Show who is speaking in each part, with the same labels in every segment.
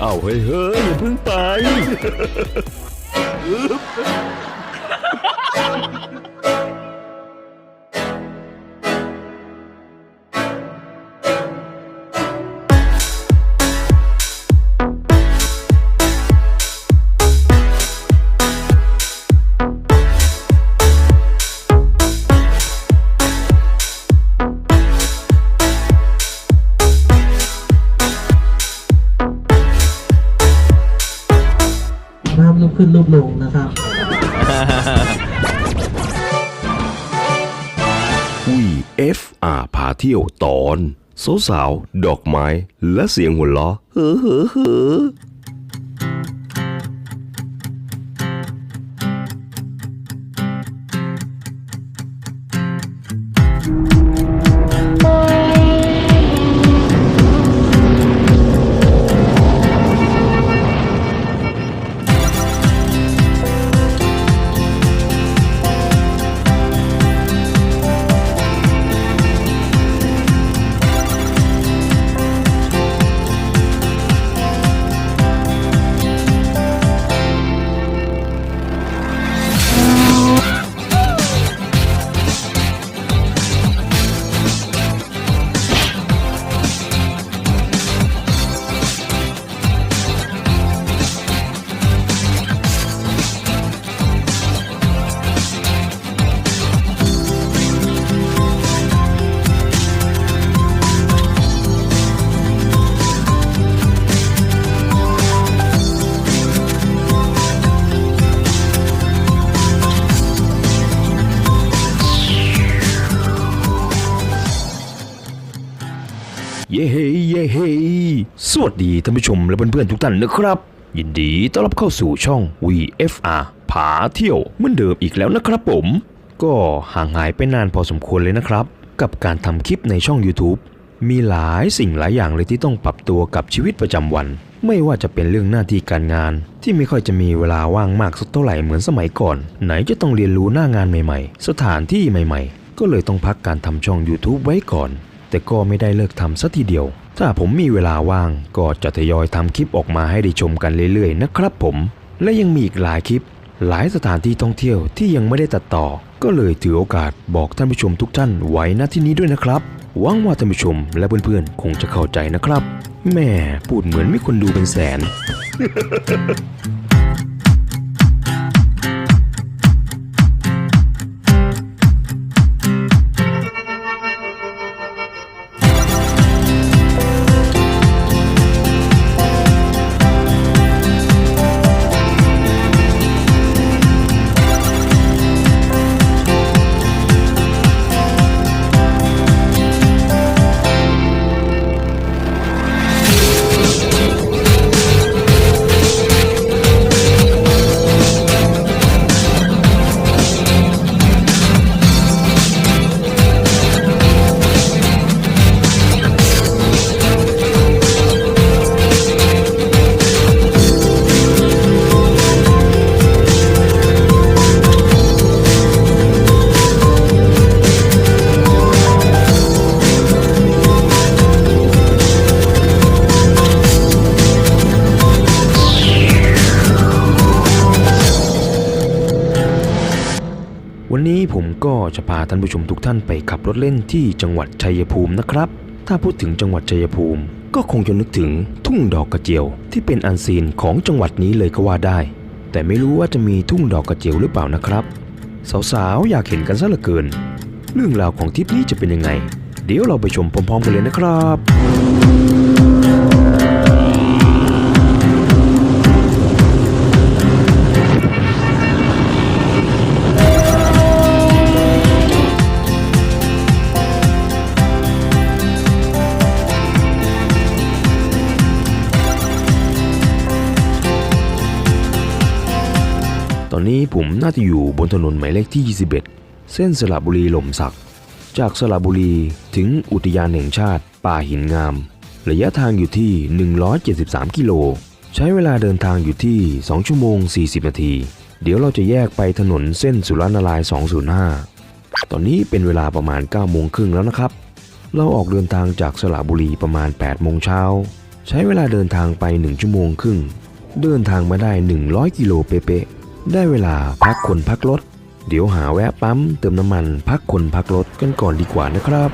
Speaker 1: เอาเฮ้ยเฮ้ยอย่าเพิ่งไป
Speaker 2: ขึ้นรูปลงนะครับ
Speaker 1: อุ้ย FR พาเที่ยวตอนสาวสาวๆดอกไม้ และเสียงหัวเราะเฮ้อเฮ้อเฮ้อ ย้เฮ้ยสวัสดีท่านผู้ชมและเพื่อนๆทุกท่านนะครับ ยินดีต้อนรับเข้าสู่ช่อง VFR ผาเที่ยวเหมือนเดิมอีกแล้วนะครับผม ก็ห่างหายไปนานพอสมควรเลยนะครับ กับการทำคลิปในช่อง YouTube มีหลายสิ่งหลายอย่างเลยที่ต้องปรับตัวกับชีวิตประจำวัน ไม่ว่าจะเป็นเรื่องหน้าที่การงาน ที่ไม่ค่อยจะมีเวลาว่างมากสักเท่าไหร่เหมือนสมัยก่อน ไหนจะต้องเรียนรู้หน้างานใหม่ๆ สถานที่ใหม่ๆ ก็เลยต้องพักการทำช่อง YouTube ไว้ก่อน แต่ก็ไม่ได้เลิกทำสักทีเดียว ถ้าผมมีเวลาว่างก็จะทยอยทำคลิปออกมาให้ได้ชมกันเรื่อยๆ นะครับผม และยังมีอีกหลายคลิป หลายสถานที่ท่องเที่ยวที่ยังไม่ได้ตัดต่อ ก็เลยถือโอกาสบอกท่านผู้ชมทุกท่านไว้ณที่นี้ด้วยนะครับหวังว่าท่านผู้ชมและเพื่อนๆ คงจะเข้าใจนะครับ แม่พูดเหมือนมีคนดูเป็นแสน วันนี้ผมก็จะพาท่านผู้ชมทุกท่านไปขับรถเล่นที่จังหวัดชัยภูมินะครับ ถ้าพูดถึงจังหวัดชัยภูมิ ก็คงจะนึกถึงทุ่งดอกกระเจียว ที่เป็นอันซีนของจังหวัดนี้เลยก็ว่าได้ แต่ไม่รู้ว่าจะมีทุ่งดอกกระเจียวหรือเปล่านะครับ สาวๆอยากเห็นกันซะเหลือเกิน เรื่องราวของทริปนี้จะเป็นยังไง เดี๋ยวเราไปชมพร้อมๆกันเลยนะครับ จะอยู่บนถนนหมายเลขที่ 21 เส้นสระบุรีหล่มสัก จากสระบุรีถึงอุทยานแห่งชาติ ป่าหินงาม ระยะทางอยู่ที่ 173 กิโล ใช้เวลาเดินทางอยู่ที่ 2 ชั่วโมง 40 นาที เดี๋ยวเราจะแยกไปถนนเส้นสุรนาราย 205 ตอนนี้เป็นเวลาประมาณ 9 โมงครึ่งแล้วนะครับ เราออกเดินทางจากสระบุรีประมาณ 8 โมงเช้า ใช้เวลาเดินทางไป 1 ชั่วโมงครึ่ง เดินทางมาได้ 100 กิโลเป๊ะๆ ได้เวลาพักคนพักรถ เดี๋ยวหาแวะปั๊มเติมน้ำมันพักคนพักรถกันก่อนดีกว่านะครับ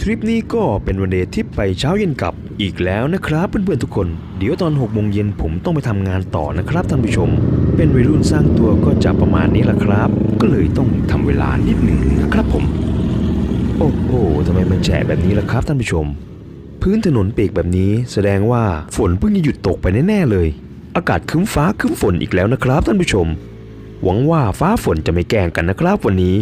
Speaker 1: ทริปนี้ก็เป็นวันเดย์ทิปไปเช้าเย็นกลับอีกแล้วนะครับเพื่อนๆทุกคน เดี๋ยวตอน6โมงเย็นผมต้องไปทำงานต่อนะครับท่านผู้ชม เป็นวัยรุ่นสร้างตัวก็จะประมาณนี้แหละครับ ก็เลยต้องทำเวลานิดหนึ่งนะครับผม โอ้โหทำไมมันแฉะแบบนี้ล่ะครับท่านผู้ชม พื้นถนนเปียกแบบนี้ แสดงว่าฝนเพิ่งจะหยุดตกไปแน่ๆเลย อากาศคึ้มฟ้าคึ้มฝนอีกแล้วนะครับท่านผู้ชม หวังว่าฟ้าฝนจะไม่แกล้งกันนะครับวันนี้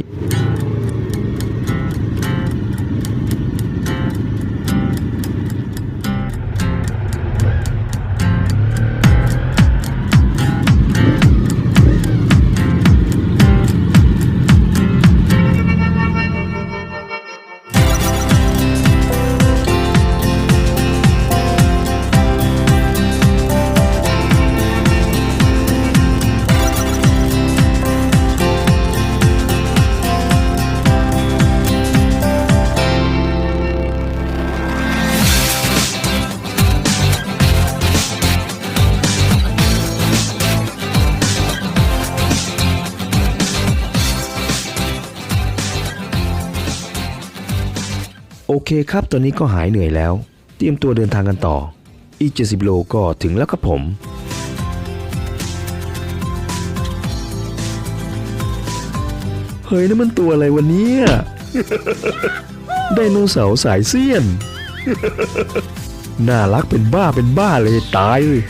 Speaker 1: เคครับ ตอนนี้ก็หายเหนื่อยแล้ว เตรียมตัวเดินทางกันต่อ อีก 70 โลก็ถึงแล้วครับผมเฮ้ยนั่นมันตัวอะไรวันนี้ไดโนเสาร์สายเสี้ยน น่ารักเป็นบ้าเป็นบ้าเลยตายเลย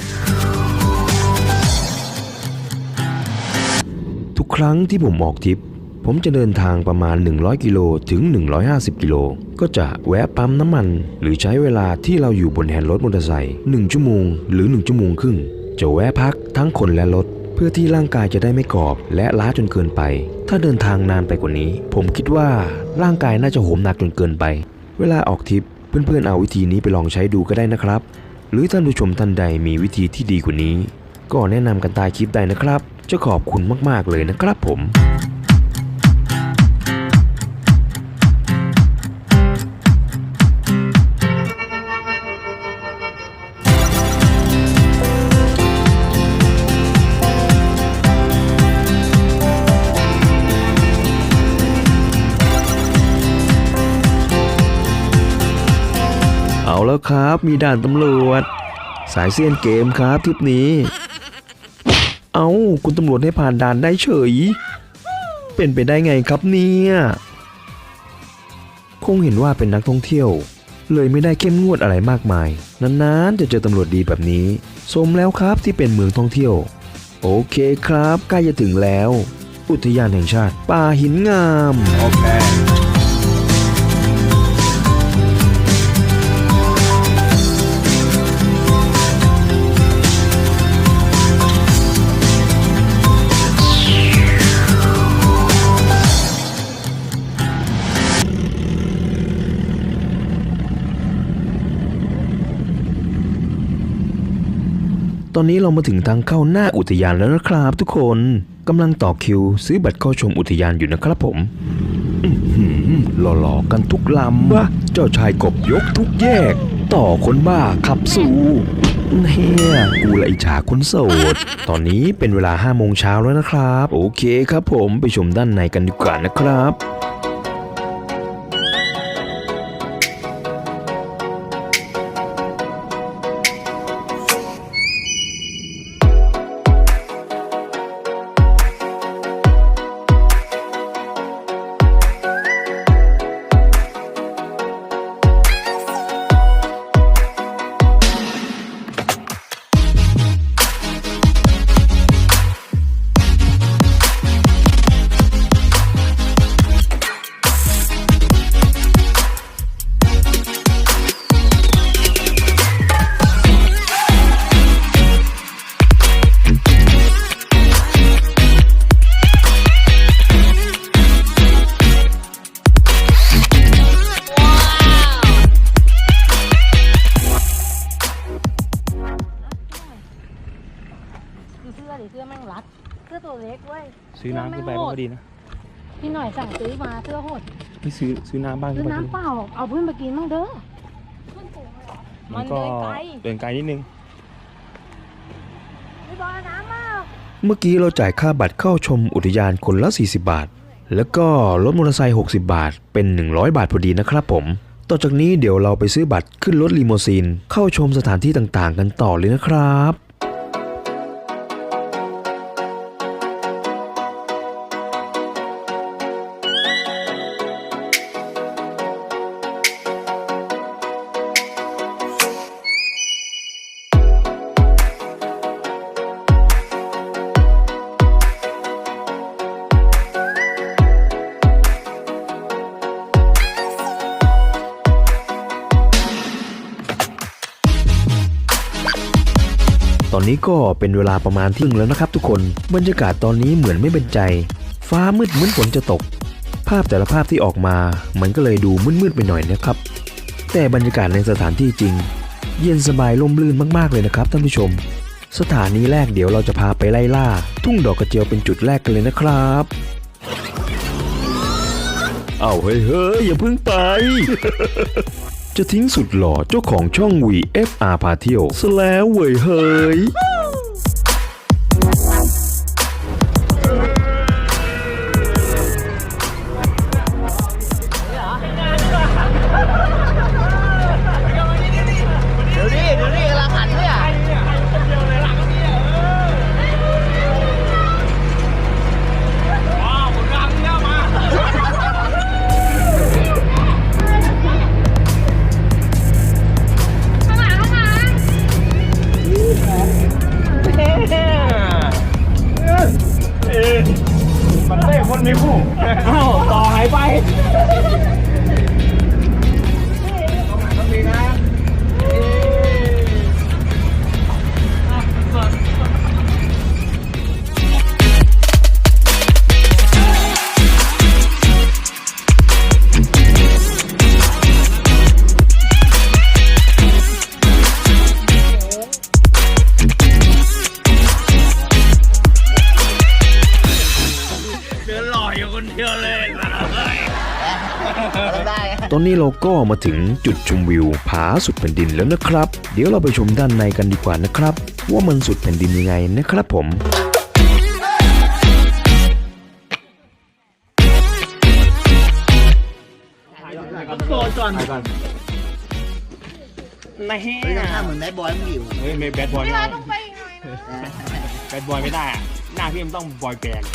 Speaker 1: ทุกครั้งที่ผมออกทริป ผมจะเดินทางประมาณ 100 กิโลถึง 150 กิโล ก็จะแวะปั๊มน้ำมัน หรือใช้เวลาที่เราอยู่บนแฮนด์รถมอเตอร์ไซค์1ชั่วโมงหรือ 1 ชั่วโมงครึ่ง จะแวะพักทั้งคนและรถ เพื่อที่ร่างกายจะได้ไม่กรอบ และล้าจนเกินไป ถ้าเดินทางนานไปกว่านี้ ผมคิดว่าร่างกายน่าจะโหมหนักจนเกินไป เวลาออกทริปเพื่อนๆเอาวิธีนี้ไปลองใช้ดูก็ได้นะครับ หรือท่านผู้ชมท่านใดมีวิธีที่ดีกว่านี้ ก็แนะนำกันใต้คลิปได้นะครับ จะขอบคุณมากๆเลยนะครับผม แล้วครับ มีด่านตำรวจ สายเซียนเกมครับทริปนี้ เอาคุณตำรวจให้ผ่านด่านได้เฉย เป็นไปได้ไงครับเนี่ยคงเห็นว่าเป็นนักท่องเที่ยว เลยไม่ได้เข้มงวดอะไรมากมาย นานๆ จะเจอตำรวจดีแบบนี้ สมแล้วครับที่เป็นเมืองท่องเที่ยว โอเคครับใกล้จะถึงแล้ว อุทยานแห่งชาติ ป่าหินงาม ตอนนี้เรามาถึงทางเข้าหน้าอุทยานแล้วนะครับ ทุกคนกำลังต่อคิว ซื้อบัตรเข้าชมอุทยานอยู่นะครับผมอื้อหือหล่อๆกันทุกลำวะเจ้าชายกบยกทุกแยก ต่อคนบ้าขับสู่เฮียกูละอิจฉาคนโสด ตอนนี้เป็นเวลา5โมงเช้าแล้วนะครับ โอเคครับผมไปชมด้านในกันดีกว่านะครับ
Speaker 3: พี่หน่อยสั่งซื้อมาเสื้อโหด
Speaker 4: ไม่ซื้อซื้อน้ำบ้าง
Speaker 3: ซื้อ
Speaker 4: ก็ไป
Speaker 3: น้ำเปล่า เอาเพื่อนมากินมั่งเด้อ
Speaker 4: มันก็
Speaker 3: มันเดินไกล
Speaker 4: เดินไกลนิดนึง
Speaker 3: ไม่บอกน้ำมาก
Speaker 1: เมื่อกี้เราจ่ายค่าบัตรเข้าชมอุทยานคนละ 40 บาท แล้วก็รถมอเตอร์ไซค์60 บาท เป็น 100 บาทพอดีนะครับผม ต่อจากนี้เดี๋ยวเราไปซื้อบัตรขึ้นรถลีโมซีนเข้าชมสถานที่ต่างๆ กันต่อเลยนะครับ ตอนนี้ก็เป็นเวลาประมาณที่งแล้วนะครับทุกคนบรรยากาศตอนนี้เหมือนไม่เป็นใจ ฟ้ามืดเหมือนฝนจะตก ภาพแต่ละภาพที่ออกมา มันก็เลยดูมืดๆไปหน่อยนะครับ แต่บรรยากาศในสถานที่จริง เย็นสบายร่มรื่นมากๆเลยนะครับท่านผู้ชม สถานีแรกเดี๋ยวเราจะพาไปไล่ล่า ทุ่งดอกกระเจียวเป็นจุดแรกกันเลยนะครับเอาเฮ้ยเฮ้ยอย่าเพิ่งไป จะทิ้งสุดหล่อเจ้าของช่อง VFR พาเที่ยวซะแล้วเว้ยเฮ้ย ก็มาถึงจุดชมวิวผาสุดแผ่นดินแล้วนะครับ เดี๋ยวเราไปชมด้านในกันดีกว่านะครับ ว่ามันสุดแผ่นดินยังไงนะครับผม
Speaker 4: ไม่
Speaker 5: เฮ้ยถ้าเหมือนแบดบอยมันอยู่
Speaker 4: เฮ้ยไม่แบดบอยไม่ได้แบดบอยไม่ได้อะหน้าพี่มันต้องบอยแบนด์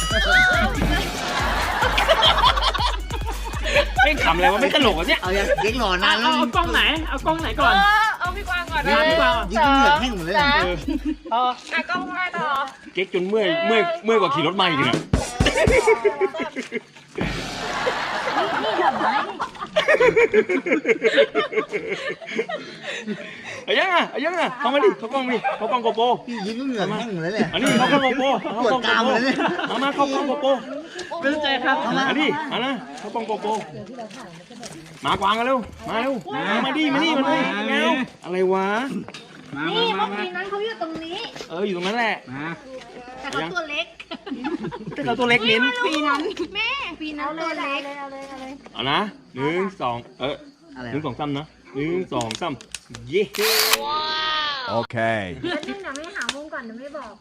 Speaker 4: ไม่ขำอะไรวะไม่ตลกอะเนี่ย
Speaker 5: เอาอย่างเด็กหล่อนานแล้ว
Speaker 6: เอากล้องไหน เอากล้องไหนก่อน
Speaker 3: เอาพี่กวางก่อน
Speaker 5: ยืนยืนเหลือกแห้งหมดเลย
Speaker 3: เอออะกล้องมาต่อ
Speaker 4: เก๊กจนเมื่อยเมื่อยเมื่อยกว่าขี่รถมาอีกเนี่ย เอายังอะเอายังอะเข้ามาดิเข้ากล้องดิเข้ากล้องโกโปร
Speaker 5: พี่ยืนเหลือกแห้งหมดเลยเนี่ย
Speaker 4: อันนี้เข้ากล้องโกโปรเข้ากล้องโก
Speaker 5: ปวดกราม
Speaker 4: โปร
Speaker 5: เลยเนี่ย
Speaker 4: เอามาเข้ากล้องโกโปร
Speaker 6: เป็นใจครับ
Speaker 4: อันนี้อันนะเข้ากล้องโกโปรมากวางกันเร็วมาเร็วมามาดิมาดิมาดิแมวอะไรวะ
Speaker 3: นี่เมื่อกี้นั้นเขาอยู่ตรงนี้
Speaker 4: เอออยู่ตรงนั้นแหละ
Speaker 3: แต่เขาตัวเล็ก
Speaker 4: แต่เราตัวเล็กลิ้น
Speaker 3: ปีนั้นแม่ปีนั้นตัวเล็กเอาเลยเอาเลย
Speaker 4: เอานะหนึ่งสองเออ
Speaker 5: อะไร
Speaker 4: หนึ่งสองสามนะหนึ่งสองสามเย้
Speaker 7: Okay.
Speaker 3: เดี๋ยวนึงเดี๋ยวไม่หามุมก่อนเดี๋ยวไม่บอก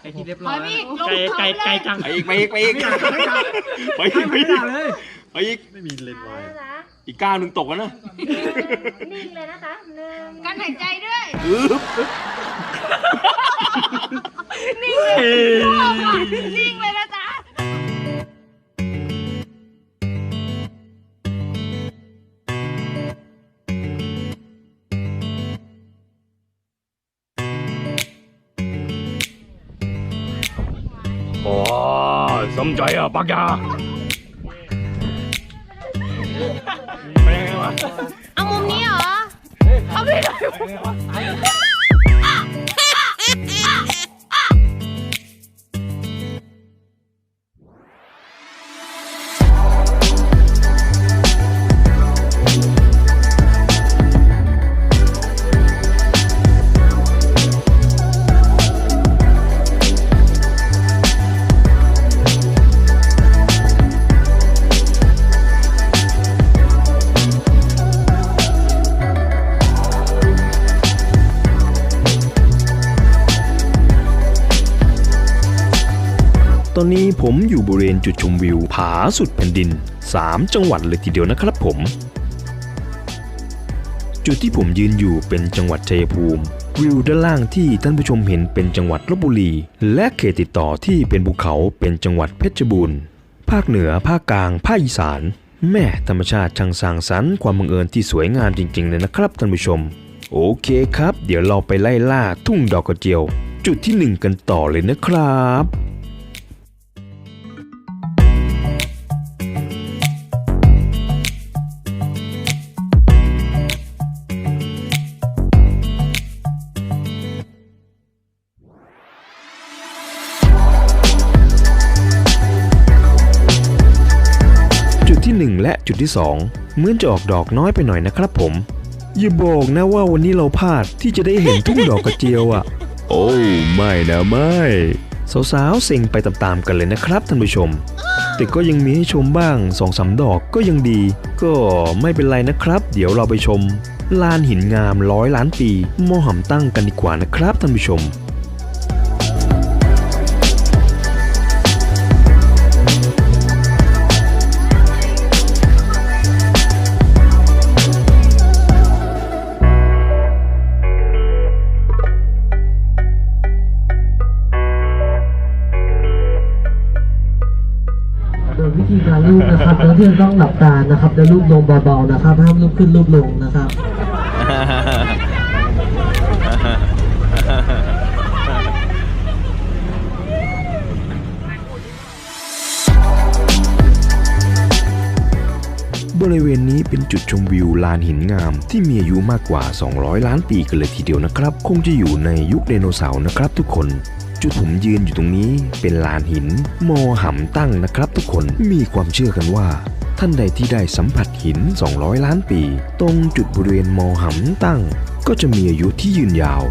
Speaker 6: ไอ้ที่เรียบร้อย
Speaker 3: พี่
Speaker 6: ไก่ไก่ไก่จัง
Speaker 4: ไปอีกไปอีกไปอีกไปอีกไปอีกไปอีก
Speaker 3: เอาเลยนะ
Speaker 4: อีกก้าวหนึ่งตกแล้วนะ
Speaker 3: นิ่งเลยนะจ๊ะหนึ่งการหายใจด้วย
Speaker 4: อึ๊บ
Speaker 3: นิ่งเลยนิ่งเลยนะจ๊ะ
Speaker 4: โอ้สมใจอะปักยา ไป
Speaker 1: ตอนนี้ผมอยู่บริเวณจุดชมวิวผาสุดแผ่นดิน 3 จังหวัดเลยทีเดียวนะครับผม จุดที่ผมยืนอยู่เป็นจังหวัดชัยภูมิ วิวด้านล่างที่ท่านผู้ชมเห็นเป็นจังหวัดลบบุรี และเขตติดต่อที่เป็นภูเขาเป็นจังหวัดเพชรบูรณ์ภาคเหนือภาคกลางภาคอีสาน แม่ธรรมชาติช่างสร้างสรรค์ความบังเอิญที่สวยงามจริงๆเลยนะครับท่านผู้ชม โอเคครับ เดี๋ยวเราไปไล่ล่าทุ่งดอกกระเจียว จุดที่หนึ่งกันต่อเลยนะครับ และจุดที่ 2 เหมือนจะออกดอกน้อยไปหน่อยนะครับผม อย่าบอกนะว่าวันนี้เราพลาดที่จะได้เห็นทุ่งดอกกระเจียวอะ โอ้ไม่นะไม่สาวๆเซ็งไปตามๆกันเลยนะครับท่านผู้ชม แต่ก็ยังมีให้ชมบ้างสองสามดอกก็ยังดี ก็ไม่เป็นไรนะครับ เดี๋ยวเราไปชมลานหินงามร้อยล้านปีมอหำตั้งกันดีกว่านะครับท่านผู้ชม
Speaker 2: เรียนต้องหลับตานะครับแล้วลูบลงเบาๆนะครับห้ามลูบขึ้นลูบลงนะครับ
Speaker 1: บริเวณนี้เป็นจุดชมวิวลานหินงาม ที่มีอายุมากกว่า 200 ล้านปีกันเลยทีเดียวนะครับ คงจะอยู่ในยุคไดโนเสาร์นะครับทุกคน จุดผมยืนอยู่ตรงนี้เป็นลานหินมอหำตั้งนะครับทุกคนมีความเชื่อกันว่า ท่านใดที่ได้สัมผัสหิน 200 ล้านปี ตรงจุดบริเวณมอหำตั้ง ก็จะมีอายุที่ยืนยาว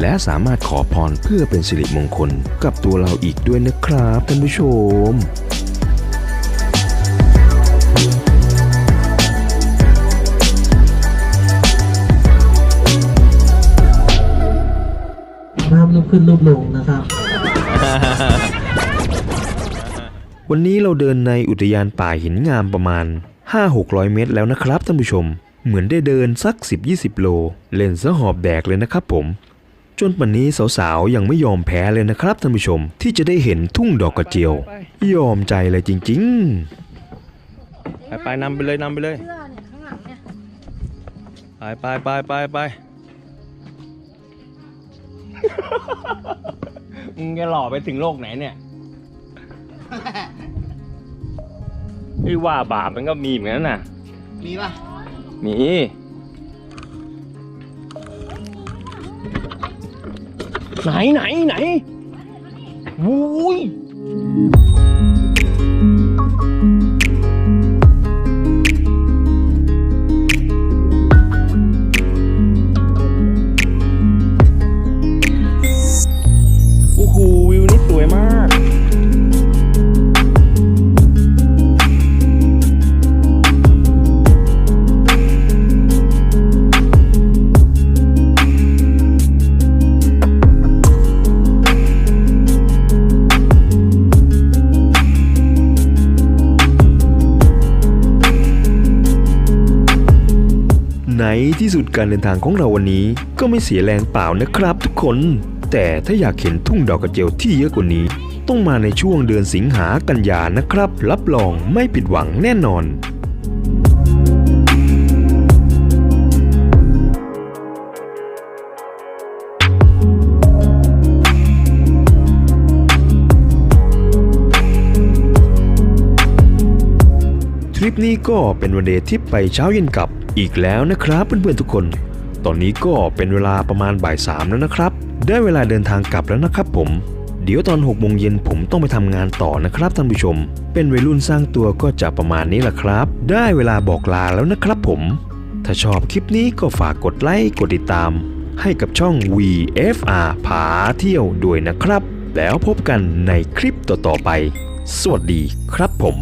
Speaker 1: และสามารถขอพรเพื่อเป็นสิริมงคลกับตัวเราอีกด้วยนะครับท่านผู้ชม
Speaker 2: ขึ้นลูบลงนะครับ
Speaker 1: วันนี้เราเดินในอุทยานป่าหินงามประมาณ 5-600 เมตรแล้วนะครับท่านผู้ชม เหมือนได้เดินสัก 10-20 โล เล่นซะหอบแดกเลยนะครับผม จนปันนี้สาวๆ ยังไม่ยอมแพ้เลยนะครับท่านผู้ชมที่จะได้เห็นทุ่งดอกกระเจียว ยอมใจเลยจริง
Speaker 4: ไปไปนำไปเลยนำไปเลย
Speaker 3: เสื้อเนี่ยข้างหลังเนี่ย
Speaker 4: ไปไปไปไปไป มึงจะหล่อไปถึงโลกไหนเนี่ยไอ้ว่าบาปมันก็มีเหมือนกันน่ะ
Speaker 5: มีป่ะ
Speaker 4: มี ไหนไหนไหนวุ้ย
Speaker 1: ๆในที่สุดการเดินทางของเราวันนี้ ก็ไม่เสียแรงเปล่านะครับทุกคน แต่ถ้าอยากเห็นทุ่งดอกกระเจียวที่เยอะกว่านี้ ต้องมาในช่วงเดือนสิงหากันยานะครับ รับรองไม่ผิดหวังแน่นอนทริปนี้ก็เป็นวันเดย์ทริปไปเช้าเย็นกลับ อีกแล้วนะครับเพื่อนๆทุกคน ตอนนี้ก็เป็นเวลาประมาณบ่ายสามแล้วนะครับ ได้เวลาเดินทางกลับแล้วนะครับผมเดี๋ยวตอน6โมงเย็นผมต้องไปทำงานต่อนะครับท่านผู้ชม เป็นวัยรุ่นสร้างตัวก็จะประมาณนี้แหละครับ ได้เวลาบอกลาแล้วนะครับผม ถ้าชอบคลิปนี้ก็ฝากกดไลค์กดติดตาม ให้กับช่อง VFR ผาเที่ยวด้วยนะครับ แล้วพบกันในคลิปต่อๆไป สวัสดีครับผม